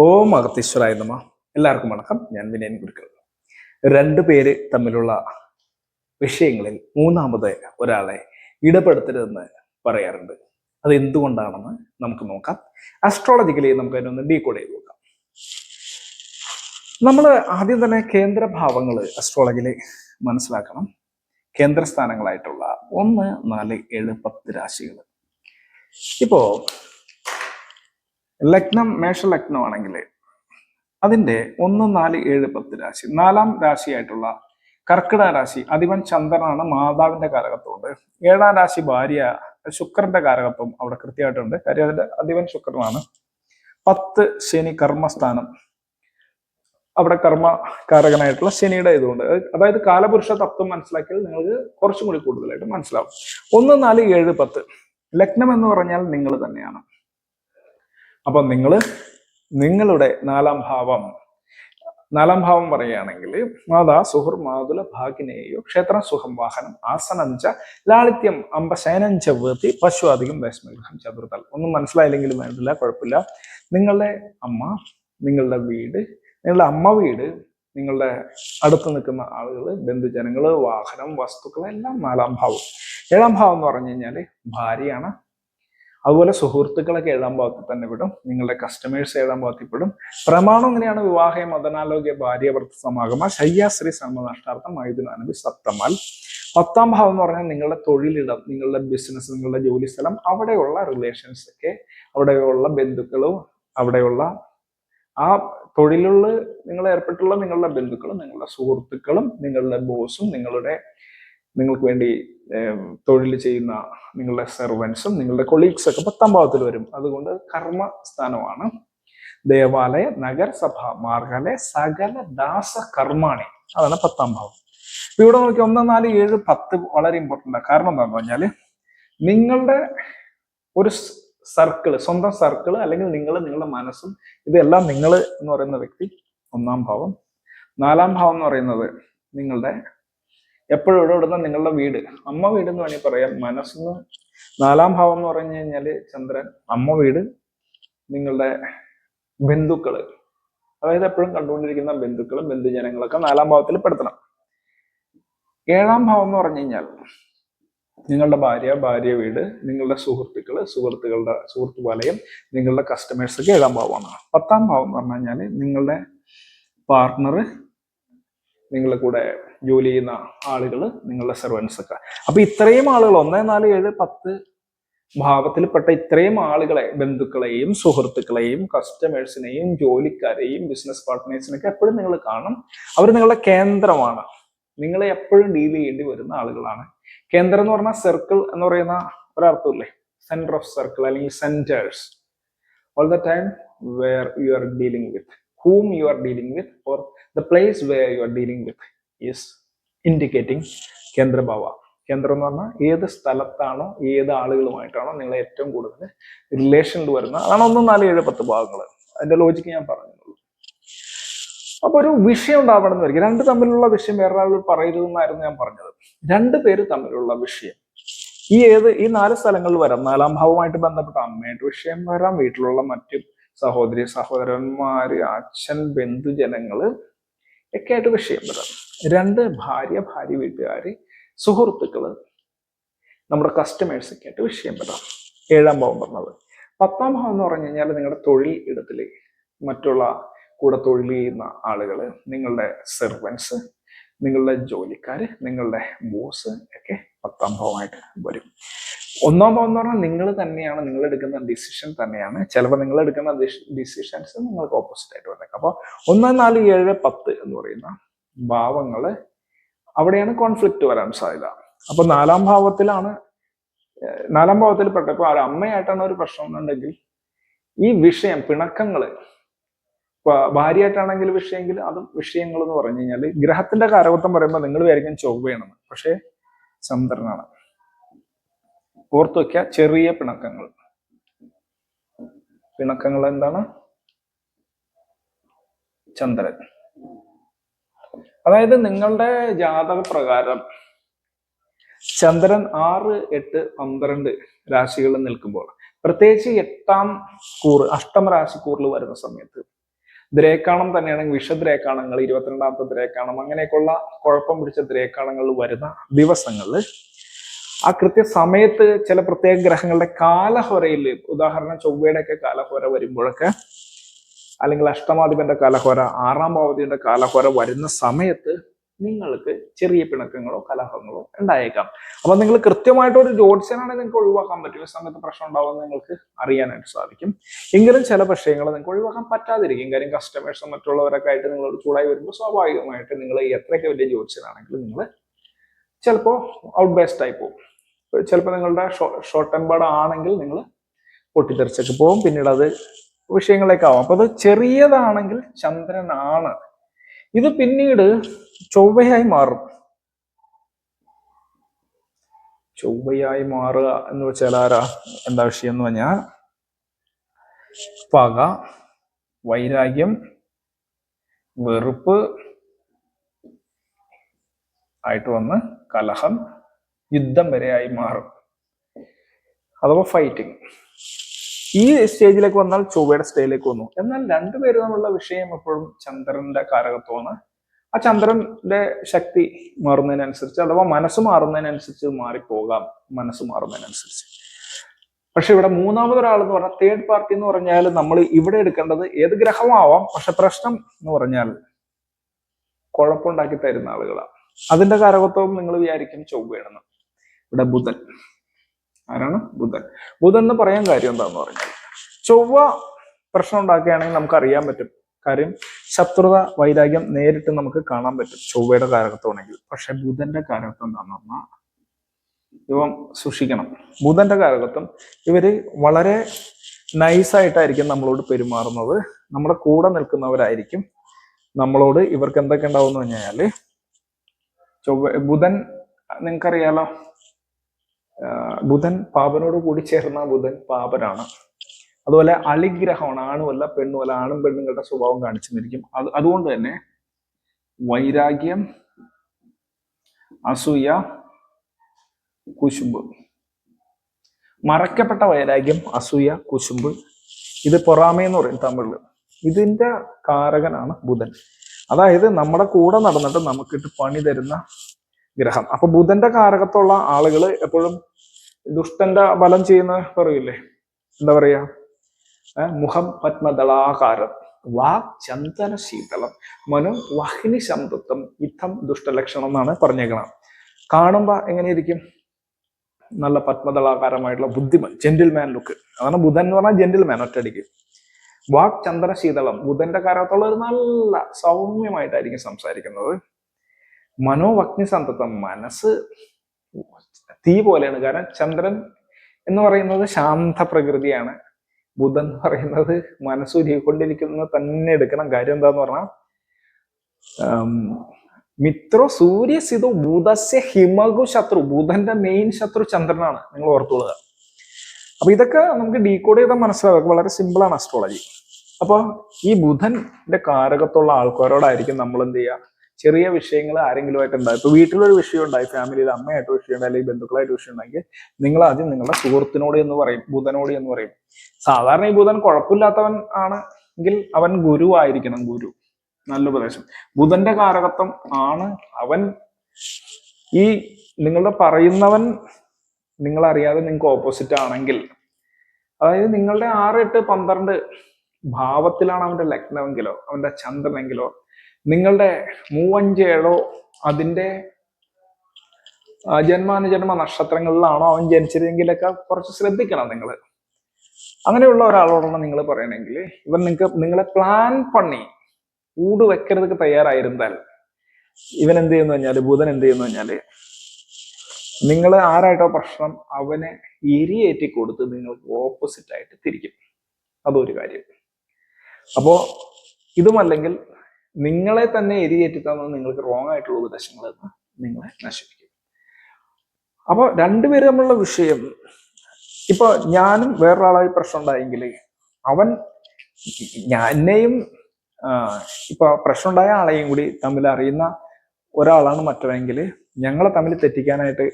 ഓം അഗത്തീശ്വരായ നമ. എല്ലാവർക്കും വണക്കം. ഞാൻ വിനയൻ കുരുക്കൾ. രണ്ട് പേര് തമ്മിലുള്ള വിഷയങ്ങളിൽ മൂന്നാമത് ഒരാളെ ഇടപെടുത്തരുതെന്ന് പറയാറുണ്ട്. അത് എന്തുകൊണ്ടാണെന്ന് നമുക്ക് നോക്കാം. അസ്ട്രോളജിക്കലി നമുക്ക് അതിനൊന്ന് ഡീകോഡ് ചെയ്ത് നോക്കാം. നമ്മൾ ആദ്യം തന്നെ കേന്ദ്രഭാവങ്ങൾ അസ്ട്രോളജിയിൽ മനസ്സിലാക്കണം. കേന്ദ്രസ്ഥാനങ്ങളായിട്ടുള്ള ഒന്ന് നാല് ഏഴ് പത്ത് രാശികൾ ഇപ്പോ ലഗ്നം മേഷലഗ്നമാണെങ്കിൽ അതിന്റെ ഒന്ന് നാല് ഏഴ് പത്ത് രാശി. നാലാം രാശിയായിട്ടുള്ള കർക്കിടക രാശി അധിപൻ ചന്ദ്രനാണ് മാതാവിന്റെ കാരകത്വമുണ്ട്. ഏഴാം രാശി ഭാര്യ ശുക്രന്റെ കാരകത്വം അവിടെ കൃത്യമായിട്ടുണ്ട്. കാര്യം അതിന്റെ അധിപൻ ശുക്രനാണ് പത്ത് ശനി കർമ്മസ്ഥാനം. അവിടെ കർമ്മ കാരകനായിട്ടുള്ള ശനിയുടെ ഇതുകൊണ്ട് അതായത് കാലപുരുഷ തത്വം മനസ്സിലാക്കിയാൽ നിങ്ങൾക്ക് കുറച്ചും കൂടി കൂടുതലായിട്ട് മനസ്സിലാവും. ഒന്ന് നാല് ഏഴ് പത്ത്. ലഗ്നം എന്ന് പറഞ്ഞാൽ നിങ്ങൾ തന്നെയാണ്. അപ്പൊ നിങ്ങൾ നിങ്ങളുടെ നാലാം ഭാവം. നാലാം ഭാവം പറയുകയാണെങ്കിൽ മാതാ സുഹൃ മാതുല ഭാഗിനേയോ ക്ഷേത്രം സുഖം വാഹനം ആസനഞ്ച ലാളിത്യം അമ്പ ശയനഞ്ച വീർത്തി പശു അധികം ദശമഗ്രഹം ചതുർത്തൽ ഒന്നും മനസ്സിലായില്ലെങ്കിലും വേണ്ടില്ല കുഴപ്പമില്ല. നിങ്ങളുടെ അമ്മ നിങ്ങളുടെ വീട് നിങ്ങളുടെ അമ്മ വീട് നിങ്ങളുടെ അടുത്ത് നിൽക്കുന്ന ആളുകൾ ബന്ധുജനങ്ങൾ വാഹനം വസ്തുക്കൾ എല്ലാം നാലാം ഭാവം. ഏഴാം ഭാവം എന്ന് പറഞ്ഞു കഴിഞ്ഞാൽ ഭാര്യയാണ്. അതുപോലെ സുഹൃത്തുക്കളൊക്കെ ഏഴാം ഭാഗത്ത് തന്നെ വിടും. നിങ്ങളുടെ കസ്റ്റമേഴ്സ് ഏഴാം ഭാഗത്തിൽ പെടും. പ്രമാണം എങ്ങനെയാണ് വിവാഹ മതനാലോക്യ ഭാര്യ ഭർത്ത സമാഗമ? ശയ്യാശ്രീ സർമ്മനഷ്ടാർത്ഥം മൈദുനാനവി സപ്തമാൽ. പത്താം ഭാവം എന്ന് പറഞ്ഞാൽ നിങ്ങളുടെ തൊഴിലിടം നിങ്ങളുടെ ബിസിനസ് നിങ്ങളുടെ ജോലി സ്ഥലം അവിടെയുള്ള റിലേഷൻസ് ഒക്കെ അവിടെയുള്ള ബന്ധുക്കളും അവിടെയുള്ള ആ തൊഴിലുള്ള നിങ്ങൾ ഏർപ്പെട്ടുള്ള നിങ്ങളുടെ ബന്ധുക്കളും നിങ്ങളുടെ സുഹൃത്തുക്കളും നിങ്ങളുടെ ബോസും നിങ്ങളുടെ നിങ്ങൾക്ക് വേണ്ടി തൊഴിൽ ചെയ്യുന്ന നിങ്ങളുടെ സെർവൻസും നിങ്ങളുടെ കൊളീഗ്സ് ഒക്കെ പത്താം ഭാവത്തിൽ വരും. അതുകൊണ്ട് കർമ്മ സ്ഥാനമാണ് ദേവാലയ നഗരസഭ മാർഗാലയ സകല ദാസ കർമാണി അതാണ് പത്താം ഭാവം ഇവിടെ നോക്കി ഒന്ന് നാല് ഏഴ് പത്ത് വളരെ ഇമ്പോർട്ടന്റ് ആണ് കാരണം എന്താണെന്ന് പറഞ്ഞാൽ നിങ്ങളുടെ ഒരു സർക്കിൾ സ്വന്തം സർക്കിൾ അല്ലെങ്കിൽ നിങ്ങൾ നിങ്ങളുടെ മനസ്സും ഇതെല്ലാം നിങ്ങൾ എന്ന് പറയുന്ന വ്യക്തി ഒന്നാം ഭാവം നാലാം ഭാവം എന്ന് പറയുന്നത് നിങ്ങളുടെ എപ്പോഴും ഇവിടെ നിങ്ങളുടെ വീട്. അമ്മ വീട് എന്ന് വേണമെങ്കിൽ പറയാം. മനസ്സിന്ന് നാലാം ഭാവം എന്ന് പറഞ്ഞു കഴിഞ്ഞാൽ ചന്ദ്രൻ അമ്മ വീട് നിങ്ങളുടെ ബന്ധുക്കൾ. അതായത് എപ്പോഴും കണ്ടുകൊണ്ടിരിക്കുന്ന ബന്ധുക്കളും ബന്ധുജനങ്ങളൊക്കെ നാലാം ഭാവത്തിൽ പെടുത്തണം. ഏഴാം ഭാവം എന്ന് പറഞ്ഞു കഴിഞ്ഞാൽ നിങ്ങളുടെ ഭാര്യ ഭാര്യ വീട് നിങ്ങളുടെ സുഹൃത്തുക്കൾ സുഹൃത്തുക്കളുടെ സുഹൃത്തു വലയം നിങ്ങളുടെ കസ്റ്റമേഴ്സ് ഒക്കെ ഏഴാം ഭാവമാണ്. പത്താം ഭാവം എന്ന് പറഞ്ഞു കഴിഞ്ഞാൽ നിങ്ങളുടെ പാർട്ണർ നിങ്ങളുടെ കൂടെ ജോലി ചെയ്യുന്ന ആളുകൾ നിങ്ങളുടെ സെർവൻസ് ഒക്കെ. അപ്പൊ ഇത്രയും ആളുകൾ ഒന്ന് നാല് ഏഴ് പത്ത് ഭാവത്തിൽപ്പെട്ട ഇത്രയും ആളുകളെ ബന്ധുക്കളെയും സുഹൃത്തുക്കളെയും കസ്റ്റമേഴ്സിനെയും ജോലിക്കാരെയും ബിസിനസ് പാർട്ട്നേഴ്സിനൊക്കെ എപ്പോഴും നിങ്ങൾ കാണും. അവർ നിങ്ങളുടെ കേന്ദ്രമാണ്. നിങ്ങളെ എപ്പോഴും ഡീൽ ചെയ്യേണ്ടി വരുന്ന ആളുകളാണ്. കേന്ദ്രം എന്ന് പറഞ്ഞാൽ സർക്കിൾ എന്ന് പറയുന്ന ഒരർത്ഥമില്ലേ? സെന്റർ ഓഫ് സർക്കിൾ അല്ലെങ്കിൽ centres all the time where you are dealing with whom you are dealing with or the place where you are dealing with. Is indicating കേന്ദ്രഭാവ കേന്ദ്രം എന്ന് പറഞ്ഞാൽ ഏത് സ്ഥലത്താണോ ഏത് ആളുകളുമായിട്ടാണോ നിങ്ങൾ ഏറ്റവും കൂടുതൽ റിലേഷനിൽ വരുന്നത് അതാണ് ഒന്ന് നാല് ഏഴ് പത്ത് ഭാഗങ്ങൾ. അതിന്റെ ലോജിക്ക് ഞാൻ പറഞ്ഞുള്ളൂ അപ്പൊ ഒരു വിഷയം ഉണ്ടാവണം എന്ന് രണ്ട് തമ്മിലുള്ള വിഷയം വേറൊരാൾ പറയരുതെന്നായിരുന്നു ഞാൻ പറഞ്ഞത്. രണ്ട് പേര് തമ്മിലുള്ള വിഷയം. ഈ ഏത് ഈ നാല് സ്ഥലങ്ങളിൽ വരാം. നാലാം ഭാവമായിട്ട് ബന്ധപ്പെട്ട അമ്മയായിട്ട് വിഷയം വരാം. വീട്ടിലുള്ള മറ്റു സഹോദരി സഹോദരന്മാര് അച്ഛൻ ബന്ധുജനങ്ങൾ ഒക്കെ ആയിട്ട് വിഷയം വരാം. രണ്ട് ഭാര്യ ഭാര്യ വീട്ടുകാർ സുഹൃത്തുക്കൾ നമ്മുടെ കസ്റ്റമേഴ്സൊക്കെ ആയിട്ട് വിഷയം വരാം ഏഴാം ഭാവം പറഞ്ഞത്. പത്താം ഭാവം എന്ന് പറഞ്ഞു കഴിഞ്ഞാൽ നിങ്ങളുടെ തൊഴിൽ ഇടത്തിൽ മറ്റുള്ള കൂടെ തൊഴിൽ ചെയ്യുന്ന ആളുകൾ നിങ്ങളുടെ സെർവൻസ് നിങ്ങളുടെ ജോലിക്കാർ നിങ്ങളുടെ ബോസ് ഒക്കെ പത്താം ഭാവമായിട്ട് വരും. ഒന്നാം ഭാവം എന്ന് പറഞ്ഞാൽ നിങ്ങൾ തന്നെയാണ് നിങ്ങൾ എടുക്കുന്ന ഡിസിഷൻ തന്നെയാണ്. ചിലപ്പോൾ നിങ്ങൾ എടുക്കുന്ന ഡിസിഷൻസ് നിങ്ങൾക്ക് ഓപ്പോസിറ്റ് ആയിട്ട് വന്നേക്കാം. അപ്പോൾ ഒന്ന് നാല് ഏഴ് പത്ത് എന്ന് പറയുന്ന ഭാവങ്ങൾ അവിടെയാണ് കോൺഫ്ലിക്റ്റ് വരാൻ സാധ്യത. അപ്പൊ നാലാം ഭാവത്തിലാണ് നാലാം ഭാവത്തിൽ പെട്ടപ്പോൾ ഒരു അമ്മയായിട്ടാണ് ഒരു പ്രശ്നം എന്നുണ്ടെങ്കിൽ ഈ വിഷയം പിണക്കങ്ങൾ ഭാര്യയായിട്ടാണെങ്കിൽ വിഷയമെങ്കിൽ അതും വിഷയങ്ങൾ എന്ന് പറഞ്ഞു കഴിഞ്ഞാൽ ഗ്രഹത്തിന്റെ കാരകത്വം പറയുമ്പോൾ നിങ്ങൾ വിചാരിക്കും ചൊവ്വയാണെന്ന് പക്ഷേ ചന്ദ്രനാണ്. ഓർത്തു വയ്ക്കുക ചെറിയ പിണക്കങ്ങൾ. പിണക്കങ്ങൾ എന്താണ്? ചന്ദ്രൻ. അതായത് നിങ്ങളുടെ ജാതക പ്രകാരം ചന്ദ്രൻ ആറ് എട്ട് പന്ത്രണ്ട് രാശികളിൽ നിൽക്കുമ്പോൾ പ്രത്യേകിച്ച് എട്ടാം കൂറ് അഷ്ടമ രാശിക്കൂറിൽ വരുന്ന സമയത്ത് ദ്രേക്കാണം തന്നെയാണെങ്കിൽ വിഷദ്രേക്കാണങ്ങൾ ഇരുപത്തിരണ്ടാമത്തെ ദ്രേക്കാണം അങ്ങനെയൊക്കെയുള്ള കുഴപ്പം പിടിച്ച ദ്രേക്കാണങ്ങൾ വരുന്ന ദിവസങ്ങളിൽ ആ കൃത്യ സമയത്ത് ചില പ്രത്യേക ഗ്രഹങ്ങളുടെ കാലഹൊരയിൽ ഉദാഹരണം ചൊവ്വയുടെ ഒക്കെ കാലഹൊര വരുമ്പോഴൊക്കെ അല്ലെങ്കിൽ അഷ്ടമാധിപന്റെ കലഹോര ആറാം ഭാവതിയുടെ കാലഹോര വരുന്ന സമയത്ത് നിങ്ങൾക്ക് ചെറിയ പിണക്കങ്ങളോ കലഹങ്ങളോ ഉണ്ടായേക്കാം. അപ്പൊ നിങ്ങൾ കൃത്യമായിട്ട് ഒരു ജ്യോത്സ്യനാണെങ്കിൽ നിങ്ങൾക്ക് ഒഴിവാക്കാൻ പറ്റും. ഈ സമയത്ത് പ്രശ്നം ഉണ്ടാവുമെന്ന് നിങ്ങൾക്ക് അറിയാനായിട്ട് സാധിക്കും. എങ്കിലും ചില വിഷയങ്ങൾ നിങ്ങൾക്ക് ഒഴിവാക്കാൻ പറ്റാതിരിക്കും. കാര്യം കസ്റ്റമേഴ്സും മറ്റുള്ളവരൊക്കെ ആയിട്ട് നിങ്ങളോട് ചൂടായി വരുമ്പോൾ സ്വാഭാവികമായിട്ട് നിങ്ങൾ എത്രയൊക്കെ വലിയ ജ്യോത്സ്യനാണെങ്കിലും നിങ്ങൾ ചിലപ്പോൾ ഔട്ട് ബേസ്ഡ് ആയി പോകും. ചിലപ്പോൾ നിങ്ങളുടെ ഷോർട്ട് ടെമ്പേർഡ് ആണെങ്കിൽ നിങ്ങൾ പൊട്ടിത്തെറിച്ചൊക്കെ പോകും. പിന്നീട് അത് വിഷയങ്ങളിലേക്ക് ആവാം. അപ്പൊ അത് ചെറിയതാണെങ്കിൽ ചന്ദ്രനാണ്. ഇത് പിന്നീട് ചൊവ്വയായി മാറും. ചൊവ്വയായി മാറുക എന്ന് വെച്ചാൽ ആരാ? എന്താ വിഷയം എന്ന് പറഞ്ഞാൽ പക വൈരാഗ്യം വെറുപ്പ് ആയിട്ട് വന്ന് കലഹം യുദ്ധം വരെയായി മാറും. അഥവാ ഫൈറ്റിംഗ് ഈ സ്റ്റേജിലേക്ക് വന്നാൽ ചൊവ്വയുടെ സ്റ്റേജിലേക്ക് വന്നു. എന്നാൽ രണ്ടുപേരും തമ്മിലുള്ള വിഷയം എപ്പോഴും ചന്ദ്രന്റെ കാരകത്വമാണ്. ആ ചന്ദ്രന്റെ ശക്തി മാറുന്നതിനനുസരിച്ച് അഥവാ മനസ്സ് മാറുന്നതിനനുസരിച്ച് മാറിപ്പോകാം. മനസ്സ് മാറുന്നതിനനുസരിച്ച്. പക്ഷെ ഇവിടെ മൂന്നാമതൊരാൾ എന്ന് പറഞ്ഞാൽ തേർഡ് പാർട്ടി എന്ന് പറഞ്ഞാൽ നമ്മൾ ഇവിടെ എടുക്കേണ്ടത് ഏത് ഗ്രഹമാവാം. പക്ഷെ പ്രശ്നം എന്ന് പറഞ്ഞാൽ കുഴപ്പമുണ്ടാക്കി തരുന്ന ആളുകളാണ്. അതിന്റെ കാരകത്വം നിങ്ങൾ വിചാരിക്കും ചൊവ്വയാണെന്ന്. ഇവിടെ ബുധൻ. ആരാണ്? ബുധൻ. ബുധൻ എന്ന് പറയാൻ കാര്യം എന്താന്ന് പറഞ്ഞാൽ ചൊവ്വ പ്രശ്നം ഉണ്ടാക്കുകയാണെങ്കിൽ നമുക്ക് അറിയാൻ പറ്റും. കാര്യം ശത്രുത വൈരാഗ്യം നേരിട്ട് നമുക്ക് കാണാൻ പറ്റും ചൊവ്വയുടെ കാരകത്വമാണെങ്കിൽ പക്ഷെ ബുധന്റെ കാരകത്വം എന്താന്ന് പറഞ്ഞാൽ ഇവം സൂക്ഷിക്കണം. ബുധന്റെ കാലഘട്ടം ഇവർ വളരെ നൈസായിട്ടായിരിക്കും നമ്മളോട് പെരുമാറുന്നത്. നമ്മുടെ കൂടെ നിൽക്കുന്നവരായിരിക്കും നമ്മളോട് ഇവർക്ക് എന്തൊക്കെ ഉണ്ടാവും എന്ന് പറഞ്ഞാൽ ചൊവ്വ ബുധൻ നിങ്ങൾക്കറിയാലോ ബുധൻ പാപനോട് കൂടി ചേർന്ന ബുധൻ പാപനാണ്. അതുപോലെ അളിഗ്രഹമാണ്. ആണുമല്ല പെണ്ണുമല്ല ആണും പെണ്ണുങ്ങളുടെ സ്വഭാവം കാണിച്ചു നിന്നിരിക്കും അത് അതുകൊണ്ട് തന്നെ വൈരാഗ്യം അസൂയ കുശുമ്പ്. മറക്കപ്പെട്ട വൈരാഗ്യം അസൂയ കുശുമ്പ്. ഇത് പൊറാമ എന്ന് പറയും തമിഴിൽ. ഇതിന്റെ കാരകനാണ് ബുധൻ. അതായത് നമ്മുടെ കൂടെ നടന്നിട്ട് നമുക്കിട്ട് പണി തരുന്ന ഗ്രഹം. അപ്പൊ ബുധന്റെ കാരകത്തുള്ള ആളുകൾ എപ്പോഴും ദുഷ്ടന്റെ ബലം ചെയ്യുന്ന പറയില്ലേ? എന്താ പറയാ? മുഖം പത്മദളാകാരം. വാക് ചന്ദന ശീതളം മനു വഹിനി ശബ്ദത്വം. ഇത്തം ദുഷ്ടലക്ഷണം എന്നാണ് പറഞ്ഞേക്കണം കാണുമ്പോ എങ്ങനെയിരിക്കും? നല്ല പത്മദളാകാരമായിട്ടുള്ള ബുദ്ധിമൻ ജെന്റിൽമാൻ ലുക്ക് അതാണ് ബുധൻ എന്ന് പറഞ്ഞാൽ ജെന്റിൽമാൻ ഒറ്റയടിക്ക്. വാക് ചന്ദ്രശീതളം ബുധന്റെ കാരകത്തുള്ള ഒരു നല്ല സൗമ്യമായിട്ടായിരിക്കും സംസാരിക്കുന്നത്. മനോവഗ്നി സന്തതം മനസ്സ് തീ പോലെയാണ്. കാരണം ചന്ദ്രൻ എന്ന് പറയുന്നത് ശാന്ത പ്രകൃതിയാണ് ബുധൻ എന്ന് പറയുന്നത് മനസ്സുരുകൊണ്ടിരിക്കുന്നത് തന്നെ എടുക്കണം. കാര്യം എന്താന്ന് പറഞ്ഞാൽ മിത്രോ സൂര്യസിതു ബുധസ്യ ഹിമകു ശത്രു. ബുധന്റെ മെയിൻ ശത്രു ചന്ദ്രനാണ്. നിങ്ങൾ ഓർത്തുകൊള്ളുക. അപ്പൊ ഇതൊക്കെ നമുക്ക് ഡീകോഡ് ചെയ്താൽ മനസ്സിലാവും. വളരെ സിമ്പിളാണ് അസ്ട്രോളജി അപ്പൊ ഈ ബുധന്റെ കാരകത്തുള്ള ആൾക്കാരോടായിരിക്കും നമ്മൾ എന്ത് ചെയ്യുക? ചെറിയ വിഷയങ്ങൾ ആരെങ്കിലുമായിട്ട് ഉണ്ടായി ഇപ്പൊ വീട്ടിലൊരു വിഷയം ഉണ്ടായി ഫാമിലിയിൽ അമ്മയായിട്ട് വിഷയം ഉണ്ടായി അല്ലെങ്കിൽ ബന്ധുക്കളായിട്ട് വിഷയം ഉണ്ടെങ്കിൽ നിങ്ങൾ ആദ്യം നിങ്ങളുടെ സുഹൃത്തിനോട് എന്ന് പറയും ബുധനോട് എന്ന് പറയും. സാധാരണ ഈ ബുധൻ കുഴപ്പമില്ലാത്തവൻ ആണ് എങ്കിൽ അവൻ ഗുരു ആയിരിക്കണം ഗുരു. നല്ല ഉപദേശം. ബുധന്റെ കാരകത്വം ആണ് അവൻ ഈ നിങ്ങളുടെ പറയുന്നവൻ നിങ്ങൾ അറിയാതെ നിങ്ങൾക്ക് ഓപ്പോസിറ്റ് ആണെങ്കിൽ. അതായത് നിങ്ങളുടെ ആറ് എട്ട് പന്ത്രണ്ട് ഭാവത്തിലാണ് അവന്റെ ലഗ്നമെങ്കിലോ അവന്റെ ചന്ദ്രനെങ്കിലോ നിങ്ങളുടെ മൂവഞ്ചേഴോ അതിന്റെ ജന്മാനുജന്മ നക്ഷത്രങ്ങളിലാണോ അവൻ ജനിച്ചതെങ്കിലൊക്കെ കുറച്ച് ശ്രദ്ധിക്കണം നിങ്ങൾ. അങ്ങനെയുള്ള ഒരാളോടാണ് നിങ്ങൾ പറയണമെങ്കിൽ ഇവൻ നിങ്ങൾക്ക് നിങ്ങളെ പ്ലാൻ പണി ഊട് വെക്കരുതൊക്കെ തയ്യാറായിരുന്നാൽ ഇവൻ എന്ത് ചെയ്യുന്നു കഴിഞ്ഞാൽ ബുധൻ എന്ത് ചെയ്യുന്നു കഴിഞ്ഞാൽ നിങ്ങൾ ആരായിട്ടോ പ്രശ്നം അവനെ എരിയേറ്റി കൊടുത്ത് നിങ്ങൾക്ക് ഓപ്പോസിറ്റ് ആയിട്ട് തിരിക്കും. അതൊരു കാര്യം. അപ്പോ ഇതുമല്ലെങ്കിൽ നിങ്ങളെ തന്നെ എരിയേറ്റിത്തന്നത് നിങ്ങൾക്ക് റോങ് ആയിട്ടുള്ള ഉപദേശങ്ങൾ നിങ്ങളെ നശിപ്പിക്കും. അപ്പൊ രണ്ടുപേരും തമ്മിലുള്ള വിഷയം ഇപ്പൊ ഞാനും വേറൊരാളായി പ്രശ്നം ഉണ്ടായെങ്കിൽ അവൻ എന്നെയും പ്രശ്നം ഉണ്ടായ ആളെയും കൂടി തമ്മിൽ അറിയുന്ന ഒരാളാണ് മറ്റവെങ്കിൽ ഞങ്ങളെ തമ്മിൽ തെറ്റിക്കാനായിട്ട്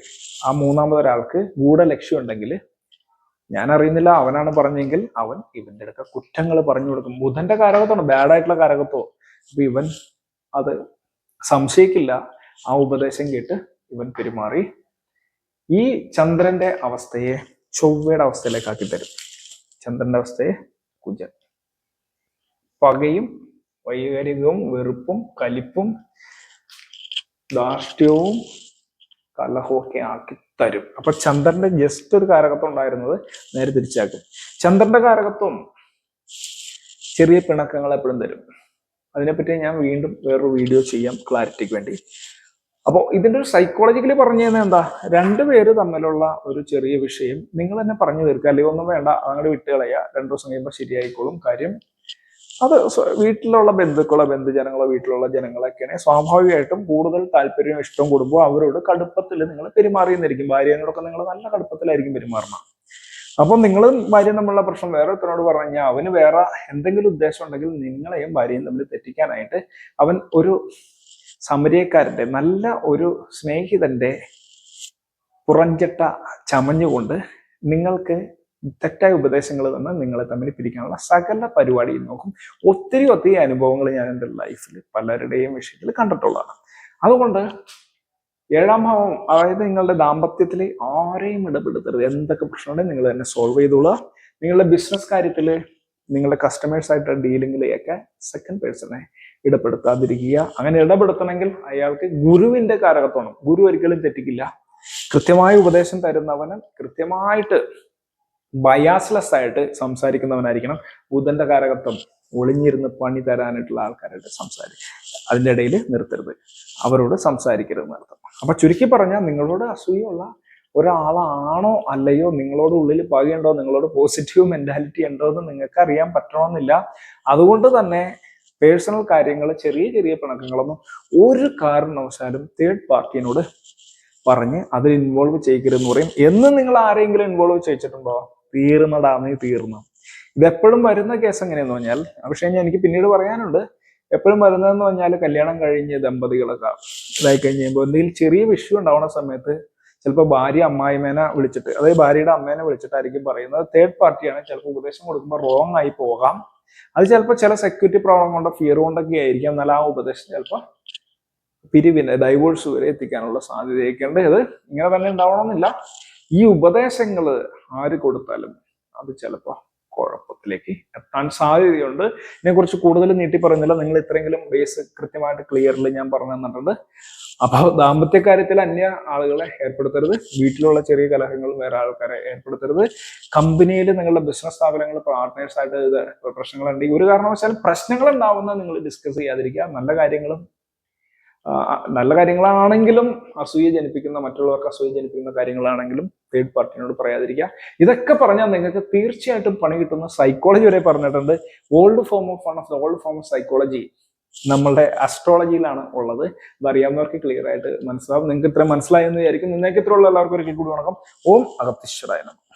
ആ മൂന്നാമത് ഒരാൾക്ക് ഗൂഢ ലക്ഷ്യം ഉണ്ടെങ്കിൽ ഞാൻ അറിയുന്നില്ല അവനാണ് പറഞ്ഞെങ്കിൽ അവൻ ഇവന്റെ അടുക്ക കുറ്റങ്ങൾ പറഞ്ഞു കൊടുക്കും. ബുധന്റെ കാരകത്വമാണ് ബാഡായിട്ടുള്ള കാരകത്വം. അപ്പൊ ഇവൻ അത് സംശയിക്കില്ല. ആ ഉപദേശം കേട്ട് ഇവൻ പെരുമാറി. ഈ ചന്ദ്രന്റെ അവസ്ഥയെ ചൊവ്വയുടെ അവസ്ഥയിലേക്ക് ആക്കി തരും. ചന്ദ്രന്റെ അവസ്ഥയെ കുജൻ. പകയും വൈകാരികവും വെറുപ്പും കലിപ്പും ധാർഷ്ട്യവും കലഹവും ഒക്കെ ആക്കി തരും. അപ്പൊ ചന്ദ്രന്റെ ജസ്റ്റ് ഒരു കാരകത്വം ഉണ്ടായിരുന്നത് നേരെ തിരിച്ചാക്കും. ചന്ദ്രന്റെ കാരകത്വം ചെറിയ പിണക്കങ്ങൾ എപ്പോഴും തരും. അതിനെപ്പറ്റി ഞാൻ വീണ്ടും വേറൊരു വീഡിയോ ചെയ്യാം ക്ലാരിറ്റിക്ക് വേണ്ടി. അപ്പോൾ ഇതിന്റെ ഒരു സൈക്കോളജിക്കലി പറഞ്ഞു തന്നെ എന്താ രണ്ടുപേര് തമ്മിലുള്ള ഒരു ചെറിയ വിഷയം. നിങ്ങൾ തന്നെ പറഞ്ഞു തീർക്കുക. അല്ലെങ്കിൽ ഒന്നും വേണ്ട. അങ്ങോട്ട് വിട്ടുകളയുക രണ്ടു ദിവസം കഴിയുമ്പോൾ ശരിയായിക്കോളും. കാര്യം അത് വീട്ടിലുള്ള ബന്ധുക്കളോ ബന്ധുജനങ്ങളോ വീട്ടിലുള്ള ജനങ്ങളൊക്കെയാണ് സ്വാഭാവികമായിട്ടും കൂടുതൽ താല്പര്യവും ഇഷ്ടവും കൂടുമ്പോൾ അവരോട് കടുപ്പത്തിൽ നിങ്ങൾ പെരുമാറിയെന്നിരിക്കും. ഭാര്യനോടൊക്കെ നിങ്ങൾ നല്ല കടുപ്പത്തിലായിരിക്കും പെരുമാറണം അപ്പം നിങ്ങളും ഭാര്യയും തമ്മിലുള്ള പ്രശ്നം വേറെ ഒരുത്തനോട് പറഞ്ഞു കഴിഞ്ഞാൽ അവന് വേറെ എന്തെങ്കിലും ഉദ്ദേശം ഉണ്ടെങ്കിൽ നിങ്ങളെയും ഭാര്യയും തമ്മിൽ തെറ്റിക്കാനായിട്ട് അവൻ ഒരു സമരിയക്കാരന്റെ നല്ല ഒരു സ്നേഹിതന്റെ പുറഞ്ചട്ട ചമഞ്ഞുകൊണ്ട് നിങ്ങൾക്ക് തെറ്റായ ഉപദേശങ്ങൾ തന്ന് നിങ്ങളെ തമ്മിൽ പിരിക്കാനുള്ള സകല പരിപാടിയും നോക്കും. ഒത്തിരി ഒത്തിരി അനുഭവങ്ങൾ ഞാൻ എന്റെ ലൈഫിൽ പലരുടെയും വിഷയത്തിൽ കണ്ടിട്ടുള്ളതാണ്. അതുകൊണ്ട് ഏഴാം ഭാവം അതായത് നിങ്ങളുടെ ദാമ്പത്യത്തിൽ ആരെയും ഇടപെടുത്തരുത്. എന്തൊക്കെ പ്രശ്നമുണ്ടെങ്കിൽ നിങ്ങൾ തന്നെ സോൾവ് ചെയ്തോളുക. നിങ്ങളുടെ ബിസിനസ് കാര്യത്തിൽ നിങ്ങളുടെ കസ്റ്റമേഴ്സ് ആയിട്ടുള്ള ഡീലിങ്ങിലെയൊക്കെ സെക്കൻഡ് പേഴ്സണെ ഇടപെടുത്താതിരിക്കുക. അങ്ങനെ ഇടപെടുത്തണമെങ്കിൽ അയാൾക്ക് ഗുരുവിന്റെ കാരകത്വമാണ് ഗുരു ഒരിക്കലും തെറ്റിക്കില്ല. കൃത്യമായ ഉപദേശം തരുന്നവന് കൃത്യമായിട്ട് ബയാസ്ലെസ് ആയിട്ട് സംസാരിക്കുന്നവനായിരിക്കണം. ബുധന്റെ കാരകത്വം ഒളിഞ്ഞിരുന്ന് പണി തരാനായിട്ടുള്ള ആൾക്കാരായിട്ട് സംസാരിക്കും അതിന്റെ ഇടയിൽ നിർത്തരുത്. അവരോട് സംസാരിക്കരുത് നിർത്തം അപ്പൊ ചുരുക്കി പറഞ്ഞാൽ നിങ്ങളോട് അസൂയുള്ള ഒരാളാണോ അല്ലയോ നിങ്ങളോട് ഉള്ളിൽ പകയുണ്ടോ നിങ്ങളോട് പോസിറ്റീവ് മെന്റാലിറ്റി ഉണ്ടോ എന്ന് നിങ്ങൾക്ക് അറിയാൻ പറ്റണമെന്നില്ല. അതുകൊണ്ട് തന്നെ പേഴ്സണൽ കാര്യങ്ങൾ ചെറിയ ചെറിയ പിണക്കങ്ങളൊന്നും ഒരു കാരണവശാലും തേർഡ് പാർട്ടിനോട് പറഞ്ഞ് അതിൽ ഇൻവോൾവ് ചെയ്യിക്കരുതെന്ന് പറയും. എന്ന് നിങ്ങൾ ആരെങ്കിലും ഇൻവോൾവ് ചെയ്യിച്ചിട്ടുണ്ടോ? തീർന്നടാന്ന് തീർന്നു. ഇതെപ്പോഴും വരുന്ന കേസ് എങ്ങനെയെന്ന് പറഞ്ഞാൽ പക്ഷേ എനിക്ക് പിന്നീട് പറയാനുണ്ട്. എപ്പോഴും വരുന്നതെന്ന് പറഞ്ഞാൽ കല്യാണം കഴിഞ്ഞ് ദമ്പതികളൊക്കെ ഇതായി കഴിഞ്ഞ് കഴിയുമ്പോൾ എന്തെങ്കിലും ചെറിയ വിഷു ഉണ്ടാവുന്ന സമയത്ത് ചിലപ്പോൾ ഭാര്യ അമ്മായിമേനെ വിളിച്ചിട്ട് അതായത് ഭാര്യയുടെ അമ്മേനെ വിളിച്ചിട്ടായിരിക്കും പറയുന്നത്. തേർഡ് പാർട്ടിയാണ് ചിലപ്പോൾ ഉപദേശം കൊടുക്കുമ്പോൾ റോങ് ആയി പോകാം. അത് ചിലപ്പോൾ ചില സെക്യൂരിറ്റി പ്രോബ്ലം കൊണ്ടോ ഫിയർ കൊണ്ടൊക്കെ ആയിരിക്കാം. എന്നാൽ ആ ഉപദേശം ചിലപ്പോൾ പിരിവിന് ഡൈവോഴ്സ് വരെ എത്തിക്കാനുള്ള സാധ്യതയൊക്കെ ഉണ്ട് ഇത് ഇങ്ങനെ തന്നെ ഉണ്ടാവണമെന്നില്ല. ഈ ഉപദേശങ്ങൾ ആര് കൊടുത്താലും അത് ചിലപ്പോൾ കുഴപ്പത്തിലേക്ക് എത്താൻ സാധ്യതയുണ്ട്. ഇതിനെക്കുറിച്ച് കൂടുതൽ നീട്ടി പറയുന്നില്ല. നിങ്ങൾ ഇത്രയെങ്കിലും ബേസ് കൃത്യമായിട്ട് ക്ലിയറിൽ ഞാൻ പറഞ്ഞു തന്നിട്ടുണ്ട്. അപ്പോൾ ദാമ്പത്യ കാര്യത്തിൽ അന്യ ആളുകളെ ഏർപ്പെടുത്തരുത്. വീട്ടിലുള്ള ചെറിയ കലഹങ്ങൾ വേറെ ആൾക്കാരെ ഏർപ്പെടുത്തരുത്. കമ്പനിയിൽ നിങ്ങളുടെ ബിസിനസ് സ്ഥാപനങ്ങൾ പാർട്ട്നേഴ്സ് ആയിട്ട് പ്രശ്നങ്ങൾ ഉണ്ടെങ്കിൽ ഒരു കാരണവശാലും പ്രശ്നങ്ങൾ ഉണ്ടാവുന്ന നിങ്ങൾ ഡിസ്കസ് ചെയ്യാതിരിക്കുക. നല്ല കാര്യങ്ങളും നല്ല കാര്യങ്ങളാണെങ്കിലും അസൂയ ജനിപ്പിക്കുന്ന മറ്റുള്ളവർക്ക് അസൂയ ജനിപ്പിക്കുന്ന കാര്യങ്ങളാണെങ്കിലും തേർഡ് പാർട്ടിനോട് പറയാതിരിക്കുക. ഇതൊക്കെ പറഞ്ഞാൽ നിങ്ങൾക്ക് തീർച്ചയായിട്ടും പണി കിട്ടുന്ന സൈക്കോളജി വരെ പറഞ്ഞിട്ടുണ്ട്. Old form of one of the old form of psychology നമ്മളുടെ അസ്ട്രോളജിയിലാണ് ഉള്ളത്. അത് അറിയാവുന്നവർക്ക് ക്ലിയർ ആയിട്ട് മനസ്സിലാവും. നിങ്ങൾക്ക് ഇത്ര മനസ്സിലായെന്ന് വിചാരിക്കും. നിങ്ങൾക്ക് ഇത്ര ഉള്ള. എല്ലാവർക്കും ഒരിക്കൽ കൂടി വണക്കം. ഓം അഗത്തീശ്വരായ നമഃ.